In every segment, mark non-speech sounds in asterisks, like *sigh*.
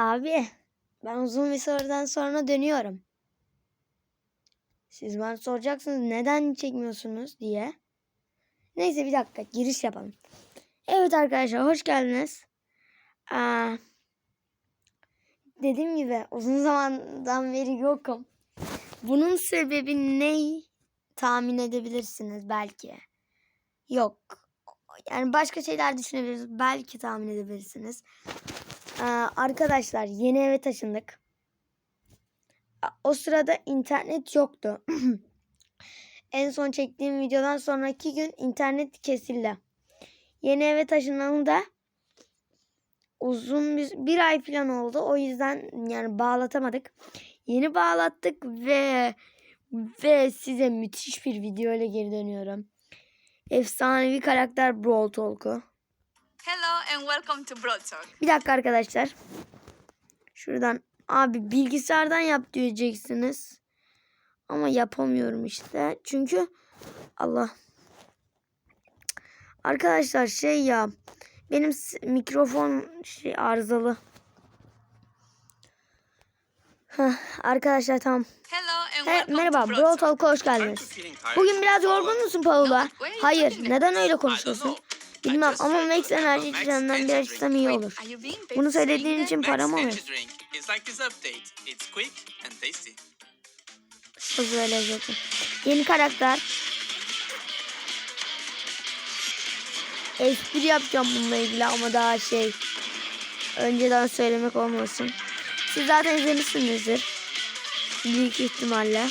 Abi ben uzun bir sorudan sonra dönüyorum. Siz bana soracaksınız neden çekmiyorsunuz diye. Neyse bir dakika giriş yapalım. Evet arkadaşlar hoş geldiniz. Aa, dediğim gibi uzun zamandan beri yokum. Bunun sebebi ne tahmin edebilirsiniz belki. Yok. Yani başka şeyler düşünebiliriz. Belki tahmin edebilirsiniz. Ee, arkadaşlar yeni eve taşındık. O sırada internet yoktu. *clears throat* en son çektiğim videodan sonraki gün internet kesildi. Yeni eve taşınmamda uzun bir, bir ay falan oldu. O yüzden yani bağlatamadık. Yeni bağlattık ve ve size müthiş bir video ile geri dönüyorum. Efsanevi karakter Brawl Talk'u. And welcome to Broad Talk. Bir dakika arkadaşlar. Şuradan abi bilgisayardan yap diyeceksiniz. Ama yapamıyorum işte. Çünkü Allah. Arkadaşlar şey ya benim mikrofon şey arızalı. Heh, arkadaşlar tamam. Hello and He, merhaba Brawl Talk. Talk'a hoş geldiniz. Bugün biraz yorgun musun Paula? Hayır. Neden öyle konuşuyorsun? Bilmem ama Max enerji içeceğinden bir içsem iyi olur. Bunu söylediğin için para mı Max alır? Energy Drink is like this update. It's quick and tasty. Hızlı ve lezzetli. Yeni karakter. Espri yapacağım bununla ilgili ama daha şey önceden söylemek olmasın. Siz zaten izlemişsinizdir. Büyük ihtimalle.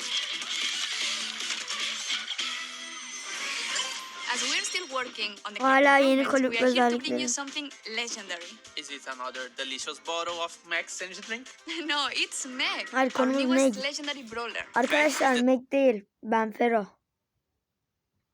Hala yeni kulüp özellikleri. you something legendary. Is it another delicious bottle of Max Energy Drink? no, it's Meg, Hayır, konumuz Meg. legendary brawler. Arkadaşlar Mac değil. Ben Fero.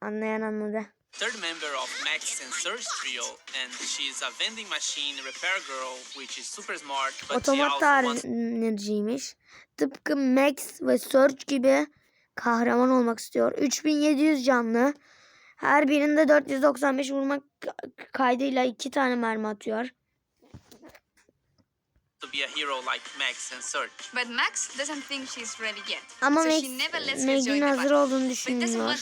Anlayan anladı. Third member of Max and Surge trio, and she's a vending machine repair girl, which is super smart, but she Otomat also wants tamirciymiş. Tıpkı Max ve Surge gibi kahraman olmak istiyor. 3700 canlı. Her birinde 495 vurmak kaydıyla iki tane mermi atıyor. to be a hero like Max and Surge. But Max doesn't think she's ready yet. Ama so Max, she never lets her Meg'in join the hazır olduğunu düşünmüyor.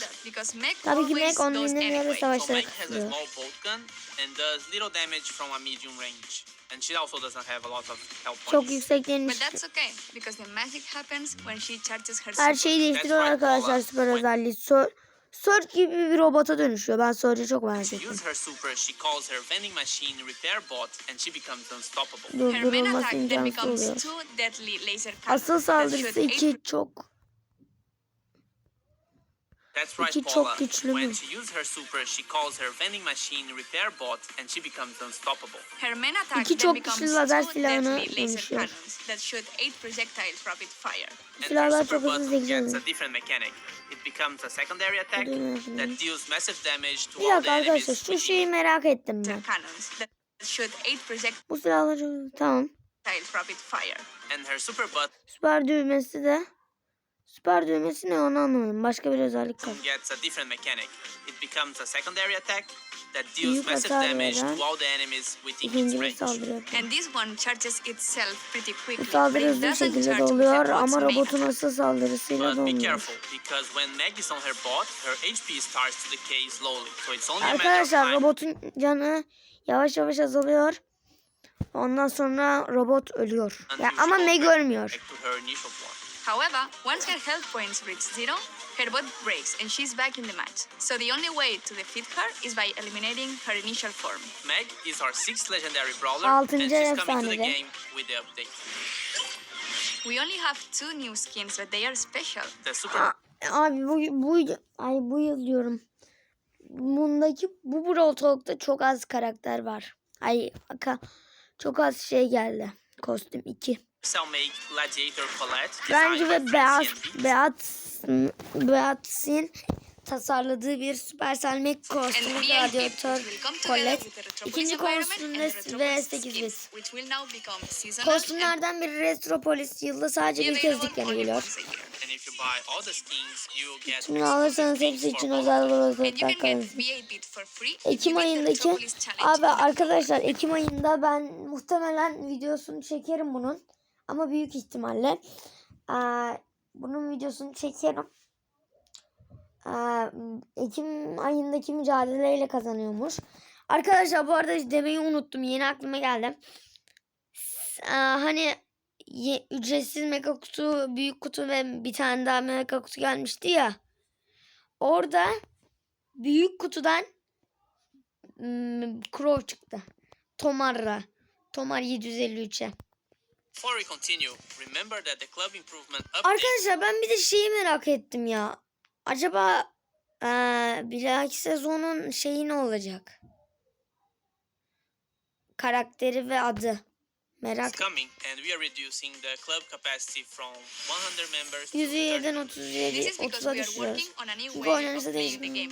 Tabii ki Meg onu goes dinlemiyor ve. So savaşlara Meg has a katılıyor. small bolt gun and does little damage from a medium range. And she also doesn't have a lot of health Çok points. yükseklenmiş. But that's okay because the magic happens when she charges her Her super. şeyi değiştiriyor arkadaşlar süper özelliği. Sur Surge gibi bir robota dönüşüyor. Ben Surge'ı çok merak ettim. use her super, she calls her vending machine repair bot and she becomes unstoppable. Her main Durdurulması attack then imkansız becomes oluyor. two deadly laser cannons Asıl saldırısı iki çok That's right, İki çok Paula. güçlü mü? When she uses her super, she calls her vending machine repair bot and she becomes unstoppable. Her main attack İki then çok becomes güçlü lazer silahına deadly laser dönüşüyor. cannons that shoot eight projectiles rapid fire. And Silahlar her super çok hızlı bot gets a different mechanic. It becomes a secondary attack that deals massive damage to Bir all the dakika arkadaşlar enemies şu within şeyi merak ettim ben. Cannons that shoot eight projectiles Bu silahları tamam. rapid fire. And her super bot Süper düğmesi de. Süper düğmesi ne onu anlamadım. Başka bir özellik kaldı. gets a different mechanic. It becomes a secondary attack that deals Büyük massive hasar damage veren to all the enemies within its İkinci bir range. saldırı yapıyor. And this one charges itself pretty Bu quickly. saldırı but it hızlı doesn't şekilde charge with doluyor the ama robotun asıl saldırısıyla But be dolmuyor. careful, because when Meg is on her bot, her HP starts to decay slowly. So it's only a matter of Arkadaşlar time. robotun canı yavaş yavaş azalıyor. Ondan sonra robot ölüyor. Ya, ama Meg ölmüyor. back to her initial form. However, once her health points reach zero, her bot breaks and she's back in the match. So the only way to defeat her is by eliminating her initial form. Meg is our sixth legendary brawler, Altıncı and she's coming to the game with the update. We only have two new skins, but they are special. The super Abi bu, bu ay bu yıl diyorum. Bundaki bu Brawl Talk'ta çok az karakter var. Ay aka- çok az şey geldi. Kostüm 2. Colette. Bence ve Beat Francian Beats. Beat Beat'sin tasarladığı bir Supercell Mac kostümü radyatör Retropolis İkinci kostümde and the Retropolis V8 skins, bit. which will now become seasonal and Kostümlerden biri Retropolis yılda sadece bir kez available only yüklenebiliyor. once a year. And if you buy all the skins, you will get Tümünü alırsanız hepsi için özel And you rozetler can get kalırsın. V8 bit for free if Ekim ayındaki abi arkadaşlar Ekim ayında ben muhtemelen videosunu çekerim bunun ama büyük ihtimalle eee, bunun videosunu çekerim. Eee, Ekim ayındaki mücadeleyle kazanıyormuş. Arkadaşlar bu arada demeyi unuttum. Yeni aklıma geldi. Eee, hani ye- ücretsiz mega kutu, büyük kutu ve bir tane daha mega kutu gelmişti ya. Orada büyük kutudan hmm, Crow çıktı. Tomarra. Tomar 753'e. Before we continue, remember that the club improvement update Arkadaşlar ben bir de şeyi merak ettim ya. Acaba eee bir dahaki sezonun şeyi ne olacak? Karakteri ve adı. Merak coming, and we are reducing the club capacity from 100 members to 107'den 30. 37 This is because 30'a we are düşürüyoruz. working on a new Çünkü way of oynanırsa playing the değişmiyor.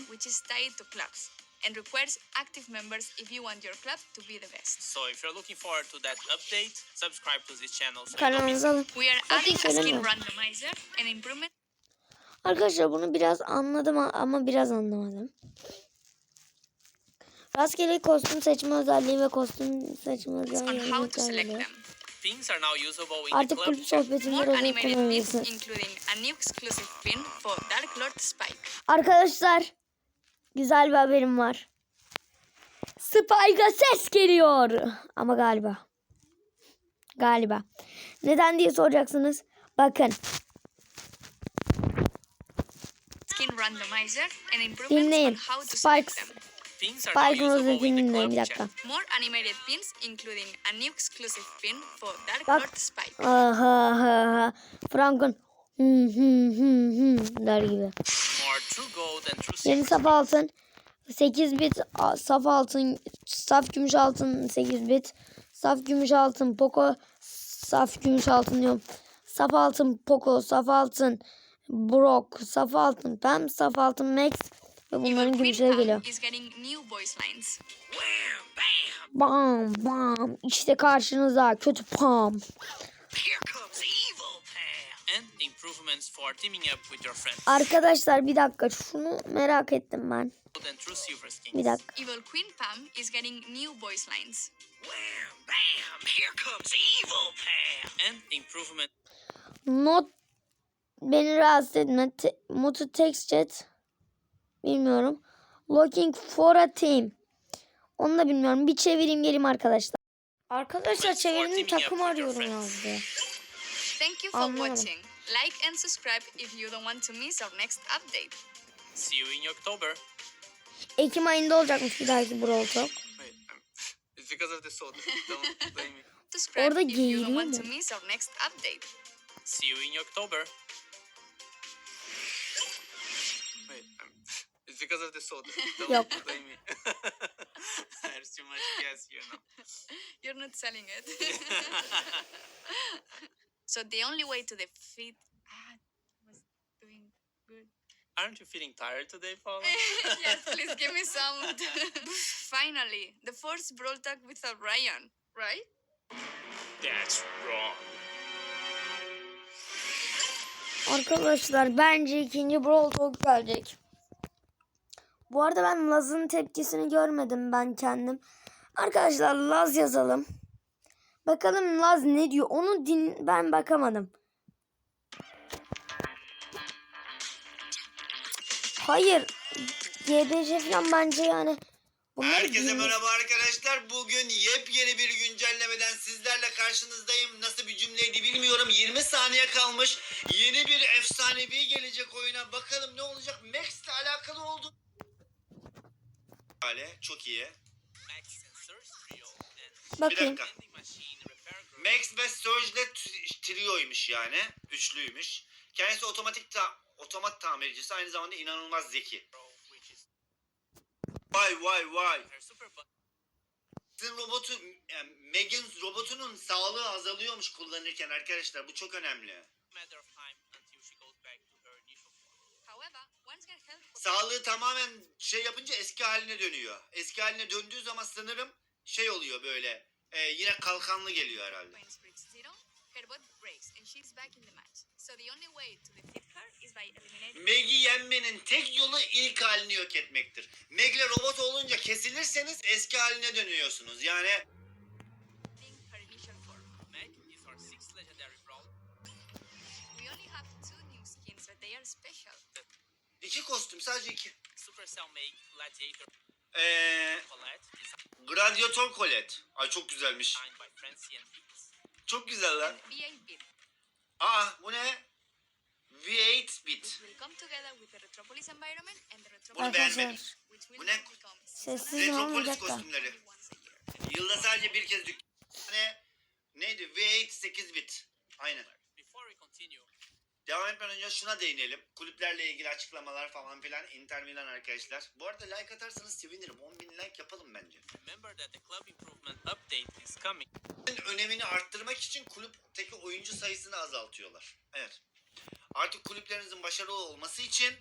And requires active members if you want your club to be the best. So if you're looking forward to that update, subscribe to this channel so alın. We are adding a skin randomizer and improvement Arkadaşlar bunu biraz anladım ama biraz anlamadım. Rastgele kostüm seçme özelliği ve kostüm seçme özelliği. Pins are now usable in the Artık club kulüp sohbetinde More rozet animated pins, kullanabilirsiniz. including a new exclusive pin for Dark Lord Spike. Arkadaşlar güzel bir haberim var. Spike'a ses geliyor. Ama galiba. Galiba. Neden diye soracaksınız. Bakın Skin randomizer and improvements dinleyin. on how to select Spike, them. Pins are now Spike'ın usable rozetini in the dinleyin bir dakika. chat. More animated pins, including a new exclusive pin for Dark Bak. Lord Spike. Aha ha ha. Frank'ın hı hı hı hı der gibi. More true gold and true Yeni silver saf altın 8 bit saf altın saf gümüş altın 8 bit saf gümüş altın Poco saf gümüş altın diyorum. Saf altın Poco saf altın Brock saf altın Pam saf altın Max ve bunların gümüşleri geliyor. Bam bam işte karşınızda kötü Pam. And improvements for teaming up with your friends. Arkadaşlar bir dakika şunu merak ettim ben. Gold and true silver skins. Bir dakika. Evil Queen Pam is getting new voice lines. Wham, bam, here comes evil Pam. And improvement Not beni rahatsız etme. Te, Mutu text chat. Bilmiyorum. Looking for a team. Onu da bilmiyorum. Bir çevireyim geleyim arkadaşlar. Arkadaşlar çevirdim takım arıyorum yazdı. Thank you for Anlamadım. watching. Like and subscribe if you don't want to miss our next update. see you in October. Ekim ayında olacakmış bir dahaki Brawl Talk. Wait, um, *laughs* it's because of the soda. Don't *laughs* blame me. Subscribe Orada if you don't want mu? to miss our next update. See you in October. Wait, um, *laughs* it's because of the soda. Don't Yok. blame me. There's too much gas here now. You're not selling it. So the only way to defeat ah was doing good. Aren't you feeling tired today, Paula? *laughs* yes, *laughs* please give me some. *laughs* Finally, the first brawl tag without Ryan, right? That's wrong. Arkadaşlar bence ikinci Brawl Talk gelecek. Bu arada ben Laz'ın tepkisini görmedim ben kendim. Arkadaşlar Laz yazalım. Bakalım Laz ne diyor. Onu din ben bakamadım. Hayır. GBC falan bence yani. Bunları Herkese bilmiyorum. merhaba arkadaşlar. Bugün yepyeni bir güncellemeden sizlerle karşınızdayım. Nasıl bir cümleydi bilmiyorum. 20 saniye kalmış. Yeni bir efsanevi gelecek oyuna. Bakalım ne olacak. Max ile alakalı oldu. Hale çok iyi. And Bir Bakayım. dakika. vending machine repair girl. Max ve Surge'le trioymuş yani. Üçlüymüş. Kendisi otomatik ta otomat tamircisi. Aynı zamanda inanılmaz zeki. Vay vay vay. Sizin robotun, yani Meg'in robotunun sağlığı azalıyormuş kullanırken arkadaşlar. Bu çok önemli. Sağlığı tamamen şey yapınca eski haline dönüyor. Eski haline döndüğü zaman sanırım şey oluyor böyle. E, yine kalkanlı geliyor herhalde. Meg'i yenmenin tek yolu ilk halini yok etmektir. Meg'le robot olunca kesilirseniz eski haline dönüyorsunuz. Yani iki kostüm sadece iki. Supercell Meg Gladiator Eee Colette, Gladiator Colette. Ay çok güzelmiş. Çok güzel lan. And V8 bit, Aa bu ne? V8 bit. Bunu beğenmedim. Arkadaşlar Bu ne? Sessiz Retropolis dakika. kostümleri. Yılda sadece bir kez dük. Ne? Neydi? V8 8 bit. Aynen. Devam etmeden önce şuna değinelim. Kulüplerle ilgili açıklamalar falan filan. Inter Milan arkadaşlar. Bu arada like atarsanız sevinirim. 10.000 like yapalım bence. remember that the club improvement update is coming. önemini arttırmak için kulüpteki oyuncu sayısını azaltıyorlar. Evet. Artık kulüplerinizin başarılı olması için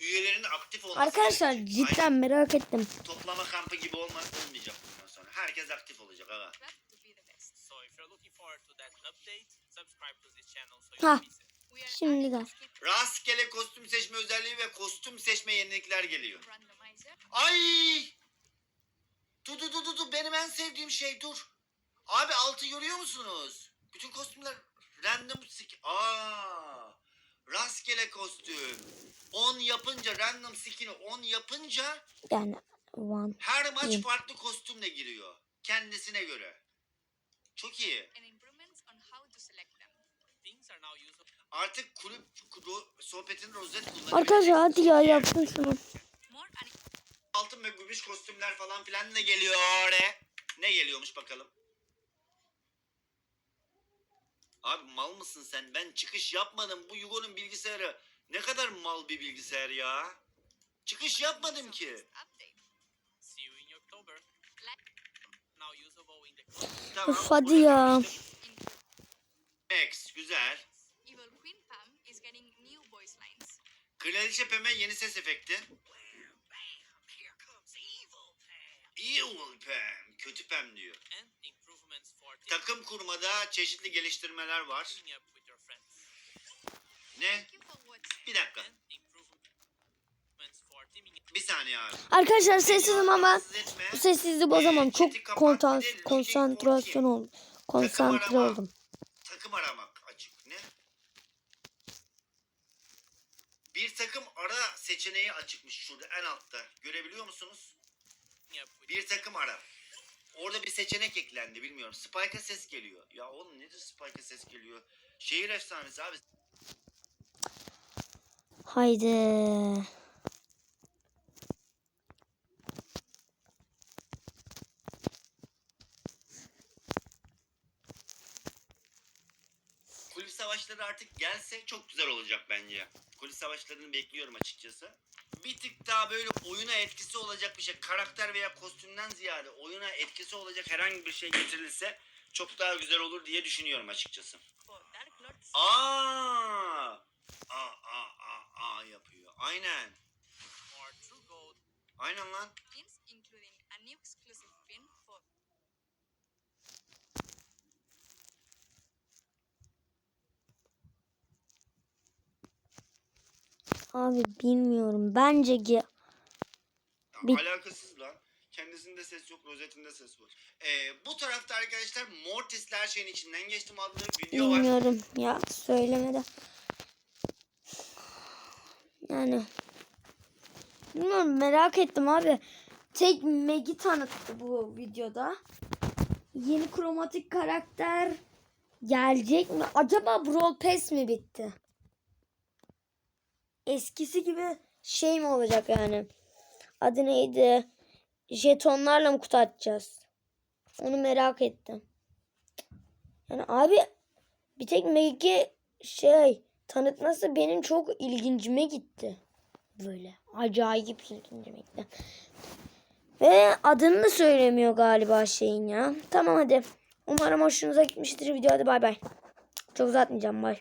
üyelerin aktif olması Arkadaşlar gerekiyor. cidden merak ettim. Aynen. toplama kampı gibi olmaz olmayacak bundan sonra. Herkes aktif olacak best. So if you're looking forward to that update, subscribe to this channel so you Ha. Şimdi de. Rastgele kostüm seçme özelliği ve kostüm seçme yenilikler geliyor. Ay! Dur dur dur dur benim en sevdiğim şey dur. Abi altı görüyor musunuz? Bütün kostümler random skin. Aa! Rastgele kostüm. 10 yapınca random skin'i 10 yapınca Yani one. her maç farklı kostümle giriyor. Kendisine göre. Çok iyi. and improvements on how to select them. Things are now usable. Artık kulüp ro- sohbetin rozet kullanıyor. Arkadaşlar hadi ya yapın şunu. Altın ve gümüş kostümler falan filan ne geliyor? Ne geliyormuş bakalım. Abi mal mısın sen? Ben çıkış yapmadım. Bu Yugo'nun bilgisayarı ne kadar mal bir bilgisayar ya. Çıkış yapmadım ki. Tamam. Of, hadi ya. Max güzel. Evil Queen Pam is getting new voice lines. Kraliçe Pem'e yeni ses efekti. Evil Pam. Kötü Pam diyor. Takım kurmada çeşitli geliştirmeler var. Ne? Bir dakika. Bir saniye abi. Arkadaşlar sessizim ama bu sessizliği bozamam. Çok de looking konsantrasyon oldum. Konsantre arama. oldum. Takım aramak açık. Ne? Bir takım ara seçeneği açıkmış şurada en altta. Görebiliyor musunuz? Bir takım ara. Orada bir seçenek eklendi bilmiyorum. Spike'a ses geliyor. Ya oğlum nedir Spike'a ses geliyor? Şehir efsanesi abi. Haydi. Kulüp savaşları artık gelse çok güzel olacak bence. Kulüp savaşlarını bekliyorum açıkçası. Bir tık daha böyle oyuna etkisi olacak bir şey. Karakter veya kostümden ziyade oyuna etkisi olacak herhangi bir şey getirilse çok daha güzel olur diye düşünüyorum açıkçası. Aa! Aa, aa, aa, aa yapıyor. Aynen. Aynen lan. pins, including a new exclusive pin for Abi bilmiyorum. Bence ki Bir- Alakasız lan. Kendisinde ses yok, rozetinde ses var. Ee, bu tarafta arkadaşlar Mortis'le her şeyin içinden geçtim adlı video var. bilmiyorum ya söylemede. Yani bilmiyorum merak ettim abi. Tek Meg'i tanıttı bu videoda. Yeni kromatik karakter gelecek mi? Acaba Brawl Pass mi bitti? Eskisi gibi şey mi olacak yani? Adı neydi? Jetonlarla mı kutu açacağız? Onu merak ettim. Yani abi bir tek Meg'i şey tanıtması benim çok ilgincime gitti. Böyle acayip ilgincime gitti. Ve adını da söylemiyor galiba şeyin ya. Tamam hadi. Umarım hoşunuza gitmiştir video. Hadi bay bay. Çok uzatmayacağım bay.